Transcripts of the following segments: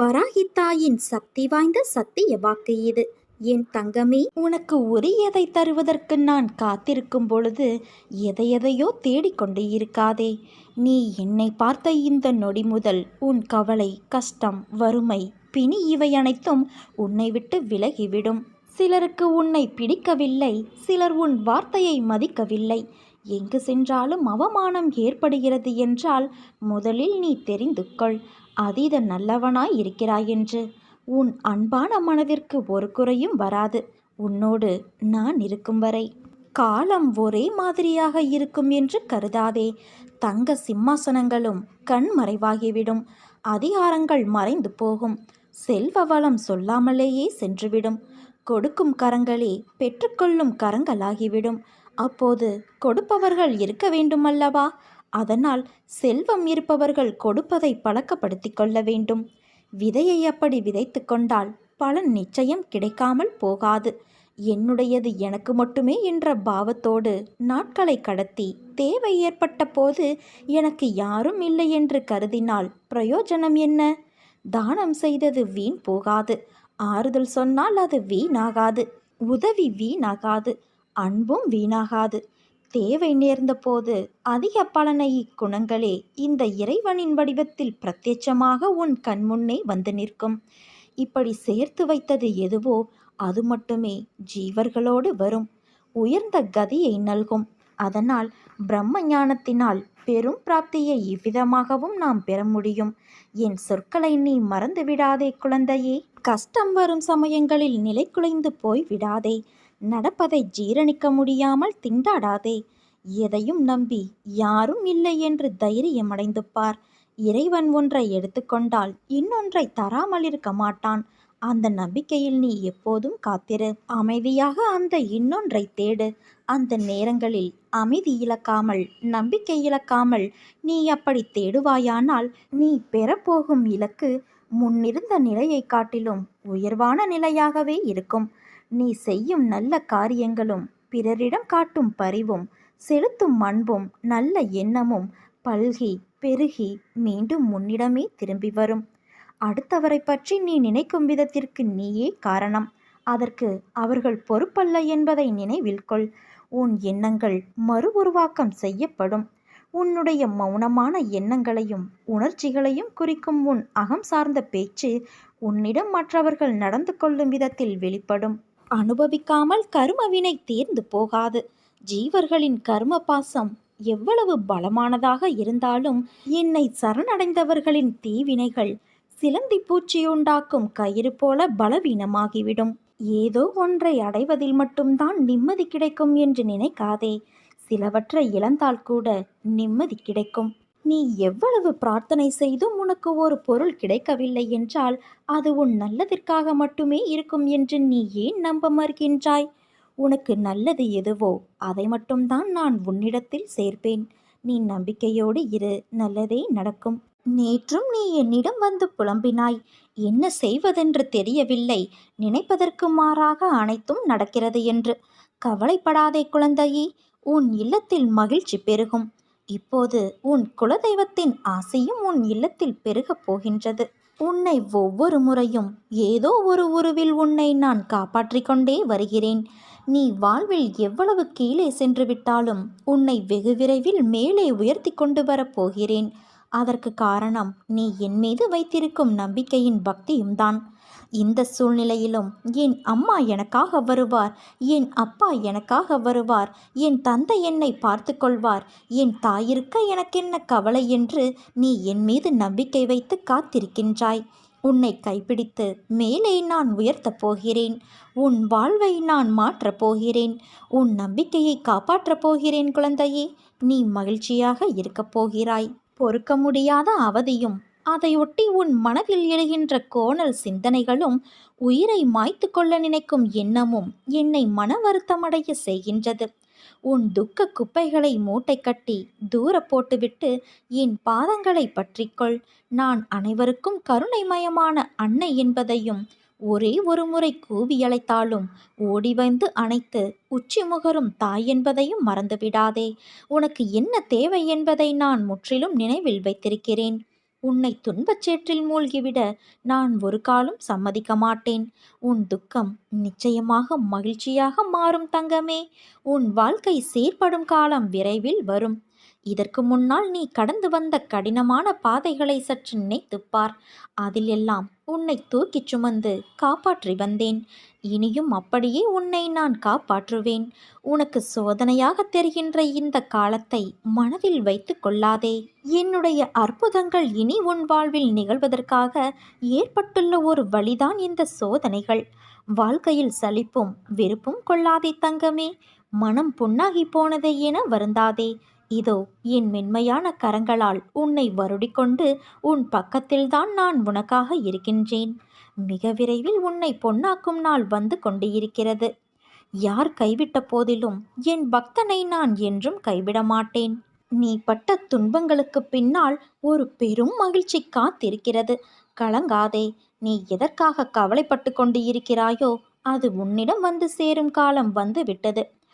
வராகி தாயின் சக்தி வாய்ந்த சத்திய வாக்கு இது. என் தங்கமே உனக்கு உரியதை தருவதற்கு நான் காத்திருக்கும் பொழுது எதையெதையோ தேடிக்கொண்டு இருக்காதே. நீ என்னை பார்த்த இந்த நொடி முதல் உன் கவலை கஷ்டம் வறுமை பிணி இவை அனைத்தும் உன்னை விட்டு விலகிவிடும். சிலருக்கு உன்னை பிடிக்கவில்லை சிலர் உன் வார்த்தையை மதிக்கவில்லை. எங்கு சென்றாலும் அவமானம் ஏற்படுகிறது என்றால் முதலில் நீ தெரிந்து கொள். அதீத நல்லவனாய் இருக்கிறாய் என்று. உன் அன்பான மனதிற்கு ஒரு குறையும் வராது. உன்னோடு நான் இருக்கும் வரை. காலம் ஒரே மாதிரியாக இருக்கும் என்று கருதாதே. தங்க சிம்மாசனங்களும் கண் மறைவாகிவிடும். அதிகாரங்கள் மறைந்து போகும். செல்வ வளம் சொல்லாமலேயே சென்றுவிடும். கொடுக்கும் கரங்களே பெற்றுக்கொள்ளும் கரங்களாகிவிடும். அப்போது கொடுப்பவர்கள் இருக்க வேண்டுமல்லவா? அதனால் செல்வம் இருப்பவர்கள் கொடுப்பதை பழக்கப்படுத்தி கொள்ள வேண்டும். விதையை அப்படி விதைத்து கொண்டால் பலன் நிச்சயம் கிடைக்காமல் போகாது. என்னுடையது எனக்கு மட்டுமே என்ற பாவத்தோடு நாட்களை கடத்தி தேவை ஏற்பட்ட போது எனக்கு யாரும் இல்லை என்று கருதினால் பிரயோஜனம் என்ன? தானம் செய்தது வீண் போகாது. ஆறுதல் சொன்னால் அது வீணாகாது. உதவி வீணாகாது. அன்பும் வீணாகாது. தேவை நேர்ந்தபோது அதிக பலனை இக்குணங்களே இந்த இறைவனின் வடிவத்தில் பிரத்யட்சமாக உன் கண்முன்னே வந்து நிற்கும். இப்படி சேர்த்து வைத்தது எதுவோ அது மட்டுமே ஜீவர்களோடு வரும். உயர்ந்த கதியை நல்கும். அதனால் பிரம்ம ஞானத்தினால் பெரும் பிராப்தியை இவ்விதமாகவும் நாம் பெற முடியும். என் சொற்களை நீ மறந்து விடாதே குழந்தையே. கஷ்டம் வரும் சமயங்களில் நிலை குலைந்து போய் விடாதே நடப்பதை ஜீரணிக்க முடியாமல் திண்டாடாதே. எதையும் நம்பி யாரும் இல்லை என்று தைரியம் அடைந்து பார். இறைவன் ஒன்றை எடுத்துக்கொண்டால் இன்னொன்றை தராமல் இருக்க மாட்டான். அந்த நம்பிக்கையில் நீ எப்போதும் காத்திரு. அமைதியாக அந்த இன்னொன்றை தேடு. அந்த நேரங்களில் அமைதி இழக்காமல் நம்பிக்கை இழக்காமல் நீ அப்படி தேடுவாயானால் நீ பெறப்போகும் இலக்கு முன்னிருந்த நிலையை காட்டிலும் உயர்வான நிலையாகவே இருக்கும். நீ செய்யும் நல்ல காரியங்களும் பிறரிடம் காட்டும் பரிவும் செலுத்தும் அன்பும் நல்ல எண்ணமும் பல்கி பெருகி மீண்டும் முன்னிடமே திரும்பி வரும். அடுத்தவரை பற்றி நீ நினைக்கும் விதத்திற்கு நீயே காரணம். அதற்கு அவர்கள் பொறுப்பல்ல என்பதை நினைவில் கொள். உன் எண்ணங்கள் மறு உருவாக்கம் செய்யப்படும். உன்னுடைய மௌனமான எண்ணங்களையும் உணர்ச்சிகளையும் குறிக்கும் உன் அகம் சார்ந்த பேச்சு உன்னிடம் மற்றவர்கள் நடந்து கொள்ளும் விதத்தில் வெளிப்படும். அனுபவிக்காமல் கருமவினை தேர்ந்து போகாது. ஜீவர்களின் கர்ம பாசம் எவ்வளவு பலமானதாக இருந்தாலும் என்னை சரணடைந்தவர்களின் தீவினைகள் சிலந்தி பூச்சியுண்டாக்கும் கயிறு போல பலவீனமாகிவிடும். ஏதோ ஒன்றை அடைவதில் மட்டும்தான் நிம்மதி கிடைக்கும் என்று நினைக்காதே. சிலவற்றை இழந்தால் கூட நிம்மதி கிடைக்கும். நீ எவ்வளவு பிரார்த்தனை செய்தும் உனக்கு ஒரு பொருள் கிடைக்கவில்லை என்றால் அது உன் நல்லதிற்காக மட்டுமே இருக்கும் என்று நீ ஏன் நம்ப மறுக்கின்றாய்? உனக்கு நல்லது எதுவோ அதை மட்டும்தான் நான் உன்னிடத்தில் சேர்ப்பேன். நீ நம்பிக்கையோடு இரு நல்லதே நடக்கும். நேற்றும் நீ என்னிடம் வந்து புலம்பினாய். என்ன செய்வதென்று தெரியவில்லை. நினைப்பதற்கு மாறாக அனைத்தும் நடக்கிறது என்று. கவலைப்படாதே குழந்தையே உன் இல்லத்தில் மகிழ்ச்சி பெருகும். இப்போது உன் குலதெய்வத்தின் ஆசையும் உன் இல்லத்தில் பெருகப் போகின்றது. உன்னை ஒவ்வொரு முறையும் ஏதோ ஒரு உருவில் உன்னை நான் காப்பாற்றிக் கொண்டே வருகிறேன். நீ வாழ்வில் எவ்வளவு கீழே சென்று விட்டாலும் உன்னை வெகு விரைவில் மேலே உயர்த்தி கொண்டு வரப் போகிறேன். அதற்கு காரணம் நீ என் மீது வைத்திருக்கும் நம்பிக்கையின் பக்தியும் தான் இந்த சூழ்நிலையிலும் என் அம்மா எனக்காக வருவார் என் அப்பா எனக்காக வருவார் என் தந்தை என்னை பார்த்து கொள்வார் என் தாயிருக்க எனக்கென்ன கவலை என்று நீ என் மீது நம்பிக்கை வைத்து காத்திருக்கின்றாய். உன்னை கைப்பிடித்து மேலே நான் உயர்த்தப் போகிறேன். உன் வாழ்வை நான் மாற்றப் போகிறேன். உன் நம்பிக்கையை காப்பாற்றப் போகிறேன் குழந்தையே. நீ மகிழ்ச்சியாக இருக்கப் போகிறாய். பொறுக்க முடியாத அவதியும் அதையொட்டி உன் மனதில் எழுகின்ற கோணல் சிந்தனைகளும் உயிரை மாய்த்து கொள்ள நினைக்கும் எண்ணமும் என்னை மன வருத்தமடைய செய்கின்றது. உன் துக்க குப்பைகளை மூட்டை கட்டி தூர போட்டுவிட்டு என் பாதங்களை பற்றிக்கொள். நான் அனைவருக்கும் கருணைமயமான அன்னை என்பதையும் ஒரே ஒரு முறை கூவி அழைத்தாலும் ஓடி வந்து அணைத்து உச்சி முகரும் தாய் என்பதையும் மறந்துவிடாதே. உனக்கு என்ன தேவை என்பதை நான் முற்றிலும் நினைவில் வைத்திருக்கிறேன். உன்னை துன்பச் சேற்றில் மூழ்கிவிட நான் ஒரு காலம் சம்மதிக்க மாட்டேன். உன் துக்கம் நிச்சயமாக மகிழ்ச்சியாக மாறும் தங்கமே. உன் வாழ்க்கை சீர்படும் காலம் விரைவில் வரும். இதற்கு முன்னால் நீ கடந்து வந்த கடினமான பாதைகளை சற்று நினைத்துப்பார். அதிலெல்லாம் அதில் எல்லாம் உன்னை தூக்கிச் சுமந்து காப்பாற்றி வந்தேன். இனியும் அப்படியே உன்னை நான் காப்பாற்றுவேன். உனக்கு சோதனையாக தெரிகின்ற இந்த காலத்தை மனதில் வைத்து கொள்ளாதே. என்னுடைய அற்புதங்கள் இனி உன் வாழ்வில் நிகழ்வதற்காக ஏற்பட்டுள்ள ஒரு வழிதான் இந்த சோதனைகள். வாழ்க்கையில் சலிப்பும் வெறுப்பும் கொள்ளாதே தங்கமே. மனம் புண்ணாகி போனதை என வருந்தாதே. இதோ என் மென்மையான கரங்களால் உன்னை வருடிக்கொண்டு உன் பக்கத்தில்தான் நான் உனக்காக இருக்கின்றேன். மிக விரைவில் உன்னை பொன்னாக்கும் நாள் வந்து கொண்டு இருக்கிறது யார் கைவிட்ட போதிலும் என் பக்தனை நான் என்றும் கைவிட மாட்டேன் நீ பட்ட துன்பங்களுக்கு பின்னால் ஒரு பெரும் மகிழ்ச்சி காத்திருக்கிறது. கலங்காதே நீ எதற்காக கவலைப்பட்டு கொண்டு இருக்கிறாயோ அது உன்னிடம் வந்து சேரும் காலம் வந்து விட்டது.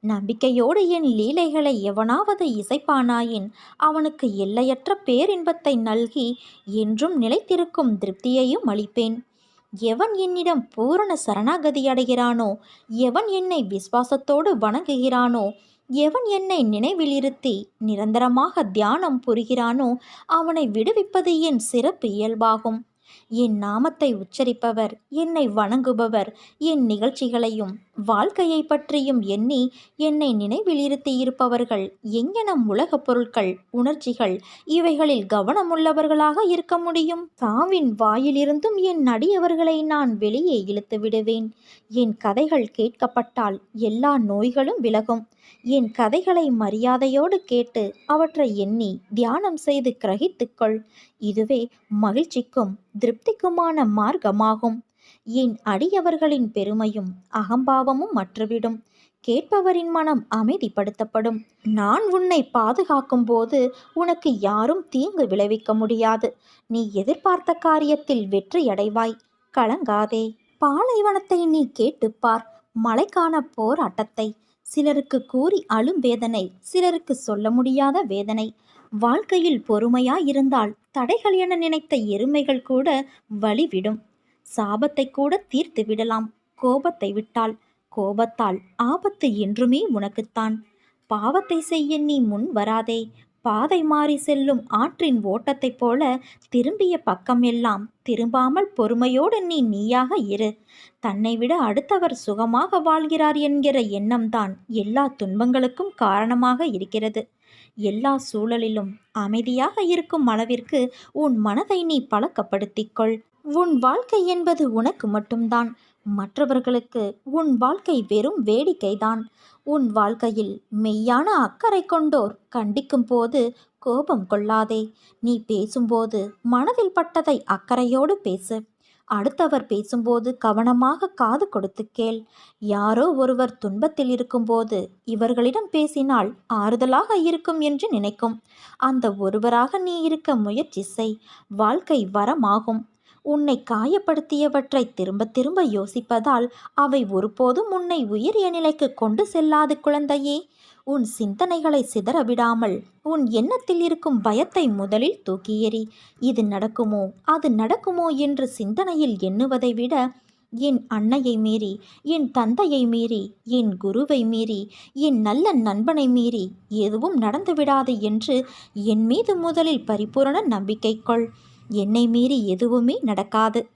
நம்பிக்கையோடு என் லீலைகளை எவனாவது இசைப்பானாயின் அவனுக்கு எல்லையற்ற பேரின்பத்தை நல்கி என்றும் நிலைத்திருக்கும் திருப்தியையும் அளிப்பேன். எவன் என்னிடம் பூரண சரணாகதி அடைகிறானோ எவன் என்னை விசுவாசத்தோடு வணங்குகிறானோ எவன் என்னை நினைவிலிருத்தி நிரந்தரமாக தியானம் புரிகிறானோ அவனை விடுவிப்பது என் சிறப்பு இயல்பாகும். என் நாமத்தை உச்சரிப்பவர் என்னை வணங்குபவர் என் நிகழ்ச்சிகளையும் வாழ்க்கையை பற்றியும் எண்ணி என்னை நினைவில் இருப்பவர்கள் எங்கெனம் உலகப் பொருட்கள் உணர்ச்சிகள் இவைகளில் கவனமுள்ளவர்களாக இருக்க முடியும்? தாவின் வாயிலிருந்தும் என் நடியவர்களை நான் வெளியே இழுத்து விடுவேன். என் கதைகள் கேட்கப்பட்டால் எல்லா நோய்களும் விலகும். என் கதைகளை மரியாதையோடு கேட்டு அவற்றை எண்ணி தியானம் செய்து கிரகித்துக்கொள். இதுவே மகிழ்ச்சிக்கும் திருப்தி திருப்திக்குமான மார்க்கமாகும். என் அடியவர்களின் பெருமையும் அகம்பாவமும் மற்றுவிடும் கேட்பவரின் மனம் அமைதிப்படுத்தப்படும். நான் உன்னை பாதுகாக்கும் போது உனக்கு யாரும் தீங்கு விளைவிக்க முடியாது. நீ எதிர்பார்த்த காரியத்தில் வெற்றி அடைவாய். கலங்காதே. பாலைவனத்தை நீ கேட்டுப்பார் மழைக்கான போராட்டத்தை. சிலருக்கு கூறி அழும் வேதனை. சிலருக்கு சொல்ல முடியாத வேதனை. வாழ்க்கையில் பொறுமையாயிருந்தால் தடைகள் என நினைத்த எருமைகள் கூட வழிவிடும். சாபத்தை கூட தீர்த்து விடலாம். கோபத்தை விட்டால் கோபத்தால் ஆபத்து என்றுமே உனக்குத்தான். பாவத்தை செய்ய நீ முன் வராதே. பாதை மாறி செல்லும் ஆற்றின் ஓட்டத்தைப் போல திரும்பிய பக்கம் எல்லாம் திரும்பாமல் பொறுமையோடு நீ நீயாக இரு. தன்னை விட அடுத்தவர் சுகமாக வாழ்கிறார் என்கிற எண்ணம்தான் எல்லா துன்பங்களுக்கும் காரணமாக இருக்கிறது. எல்லா சூழலிலும் அமைதியாக இருக்கும் அளவிற்கு உன் மனதை நீ பழக்கப்படுத்திக்கொள். உன் வாழ்க்கை என்பது உனக்கு மட்டும்தான். மற்றவர்களுக்கு உன் வாழ்க்கை வெறும் வேடிக்கைதான். உன் வாழ்க்கையில் மெய்யான அக்கறை கொண்டோர் கண்டிக்கும் போது கோபம் கொள்ளாதே. நீ பேசும்போது மனதில் பட்டதை அக்கறையோடு பேசு. அடுத்தவர் பேசும்போது கவனமாக காது கொடுத்து கேள். யாரோ ஒருவர் துன்பத்தில் இருக்கும்போது இவர்களிடம் பேசினால் ஆறுதலாக இருக்கும் என்று நினைக்கும். அந்த ஒருவராக நீ இருக்க முயற்சி செய். வாழ்க்கை வரமாகும். உன்னை காயப்படுத்தியவற்றை திரும்ப திரும்ப யோசிப்பதால் அவை ஒருபோதும் உன்னை உயரிய நிலைக்கு கொண்டு செல்லாது குழந்தையே. உன் சிந்தனைகளை சிதறவிடாமல் உன் எண்ணத்தில் இருக்கும் பயத்தை முதலில் தூக்கி எறி இது நடக்குமோ? அது நடக்குமோ? என்று சிந்தனையில் எண்ணுவதை விட என் அன்னையை மீறி என் தந்தையை மீறி என் குருவை மீறி என் நல்ல நண்பனை மீறி எதுவும் நடந்துவிடாது என்று என் மீது முதலில் பரிபூரண நம்பிக்கை கொள். என்னை மீறி எதுவுமே நடக்காது.